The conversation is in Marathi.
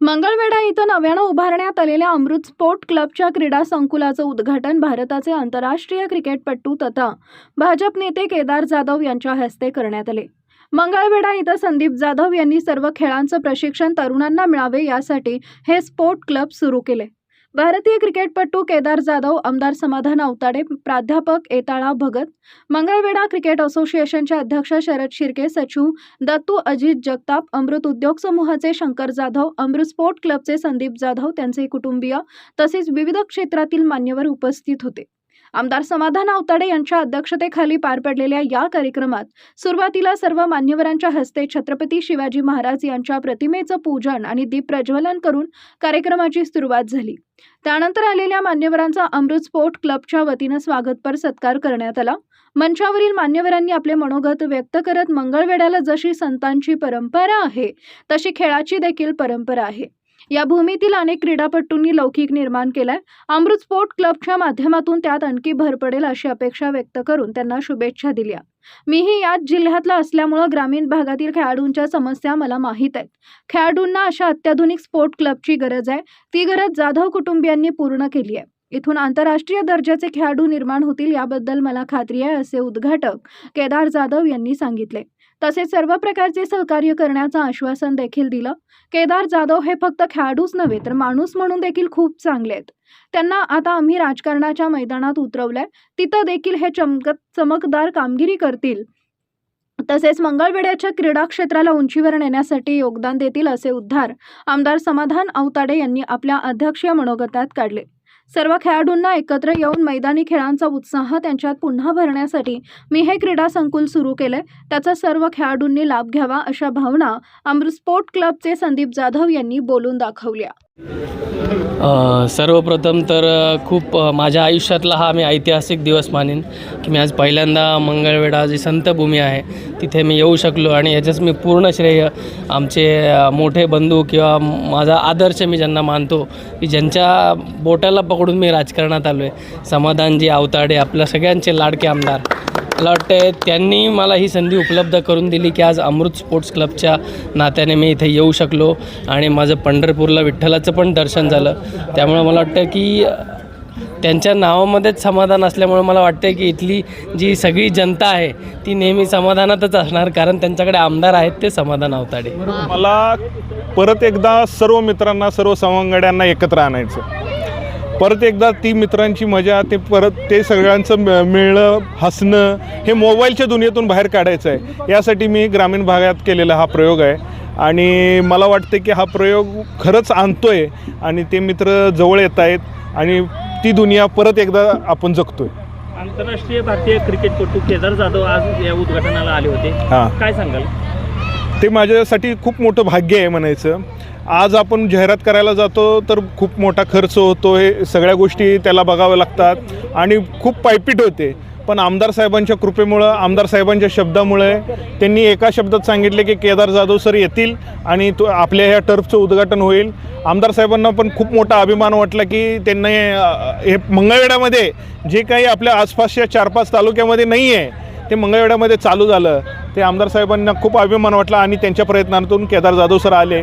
मंगळवेढा इथं नव्यानं उभारण्यात आलेल्या अमृत स्पोर्ट क्लबच्या क्रीडा संकुलाचं उद्घाटन भारताचे आंतरराष्ट्रीय क्रिकेटपटू तथा भाजप नेते केदार जाधव यांच्या हस्ते करण्यात आले. मंगळवेढा इथं संदीप जाधव यांनी सर्व खेळांचं प्रशिक्षण तरुणांना मिळावे यासाठी हे स्पोर्ट क्लब सुरू केले. भारतीय क्रिकेटपटू केदार जाधव आमदार समाधान अवताडे प्राध्यापक एताळा भगत मंगळवेढा क्रिकेट असोसिएशनचे अध्यक्ष शरद शिर्के सचिव दत्तू अजित जगताप अमृत उद्योग समूहाचे शंकर जाधव अमृत स्पोर्ट क्लबचे संदीप जाधव त्यांचे कुटुंबीय तसेच विविध क्षेत्रातील मान्यवर उपस्थित होते. आमदार समाधान आवताडे यांच्या अध्यक्षतेखाली पार पडलेल्या या कार्यक्रमात सुरुवातीला सर्व मान्यवरांच्या हस्ते छत्रपती शिवाजी महाराज यांच्या प्रतिमेचं पूजन आणि दीप प्रज्वलन करून कार्यक्रमाची सुरुवात झाली. त्यानंतर आलेल्या मान्यवरांचा अमृत स्पोर्ट क्लबच्या वतीनं स्वागतपर सत्कार करण्यात आला. मंचावरील मान्यवरांनी आपले मनोगत व्यक्त करत मंगळवेढ्याला जशी संतांची परंपरा आहे तशी खेळाची देखील परंपरा आहे. या भूमीतील अनेक क्रीडापटूंनी लौकिक निर्माण केलाय. अमृत स्पोर्ट क्लबच्या माध्यमातून त्यात आणखी भर पडेल अशी अपेक्षा व्यक्त करून त्यांना शुभेच्छा दिल्या. मीही याच जिल्ह्यातला असल्यामुळं ग्रामीण भागातील खेळाडूंच्या समस्या मला माहीत आहेत. खेळाडूंना अशा अत्याधुनिक स्पोर्ट क्लबची गरज आहे. ती गरज जाधव कुटुंबियांनी पूर्ण केली आहे. इथून आंतरराष्ट्रीय दर्जाचे खेळाडू निर्माण होतील याबद्दल मला खात्री आहे असे उद्घाटक केदार जाधव यांनी सांगितले. तसेच सर्व प्रकारचे सहकार्य करण्याचं आश्वासन देखील दिलं. केदार जाधव हे फक्त खेळाडूच नव्हे तर माणूस म्हणून देखील खूप चांगले आहेत. त्यांना आता आम्ही राजकारणाच्या मैदानात उतरवलंय. तिथं देखील हे चमकत चमकदार कामगिरी करतील. तसेच मंगळवेढ्याच्या क्रीडा क्षेत्राला उंचीवर नेण्यासाठी योगदान देतील असे उद्धार आमदार समाधान अवताडे यांनी आपल्या अध्यक्षीय मनोगतात काढले. सर्व खेळाडूंना एकत्र येऊन मैदानी खेळांचा उत्साह त्यांच्यात पुन्हा भरण्यासाठी मी हे क्रीडा संकुल सुरू केले त्याचा सर्व खेळाडूंनी लाभ घ्यावा अशा भावना अमृत स्पोर्ट क्लबचे संदीप जाधव यांनी बोलून दाखवल्या. सर्वप्रथम तर खूप माझ्या आयुष्यातला हा मी ऐतिहासिक दिवस मानेन की मी आज पहिल्यांदा मंगळवेढा जी संतभूमी आहे तिथे मी येऊ शकलो आणि याच्याच मी पूर्ण श्रेय आमचे मोठे बंधू किंवा माझा आदर्श मी ज्यांना मानतो की ज्यांच्या बोटाला पकडून मी राजकारणात आलो आहे समाधानजी आवताडे आपल्या सगळ्यांचे लाडके आमदार. मला वाटते त्यांनी मला ही संधी उपलब्ध करून दिली की आज अमृत स्पोर्ट्स क्लबच्या नात्याने मी इथे येऊ शकलो आणि माझं पंढरपूरला विठ्ठलाचं पण दर्शन झालं. त्यामुळे मला वाटतं की त्यांच्या नावामध्येच समाधान असल्यामुळे मला वाटतं की इथली जी सगळी जनता आहे ती नेहमी समाधानातच असणार कारण त्यांच्याकडे आमदार आहेत ते समाधान अवताडे. मला परत एकदा सर्व मित्रांना सर्व सवंगड्यांना एकत्र आणायचं परत एकदा ती मित्रांची मजा ते परत ते सगळ्यांचं मिळ- मिळणं हसणं हे मोबाईलच्या दुनियेतून बाहेर काढायचं आहे. यासाठी मी ग्रामीण भागात केलेला हा प्रयोग आहे. आणि मला वाटते की हा प्रयोग खरंच आणतोय आणि ते मित्र जवळ येत आहेत आणि ती दुनिया परत एकदा आपण जगतोय. आंतरराष्ट्रीय भारतीय क्रिकेटपटू केदार जाधव आज या उद्घाटनाला आले होते. हां. काय सांगाल? ते माझ्यासाठी खूप मोठं भाग्य आहे म्हणायचं. आज आपण जाहिरात करायला जातो तर खूप मोठा खर्च होतो. हे सगळ्या गोष्टी त्याला बघाव्या लागतात आणि खूप पायपीट होते. पण आमदार साहेबांच्या कृपेमुळं आमदार साहेबांच्या शब्दामुळे त्यांनी एका शब्दात सांगितले की केदार जाधव सर येतील आणि तो आपल्या ह्या टर्फचं उद्घाटन होईल. आमदार साहेबांना पण खूप मोठा अभिमान वाटला की त्यांनी हे मंगळवेढ्यामध्ये जे काही आपल्या आसपासच्या चार पाच तालुक्यामध्ये नाही आहे ते मंगळवेढ्यामध्ये चालू झालं. ते आमदार साहेबांना खूप अभिमान वाटला आणि त्यांच्या प्रयत्नातून केदार जाधव सर आले.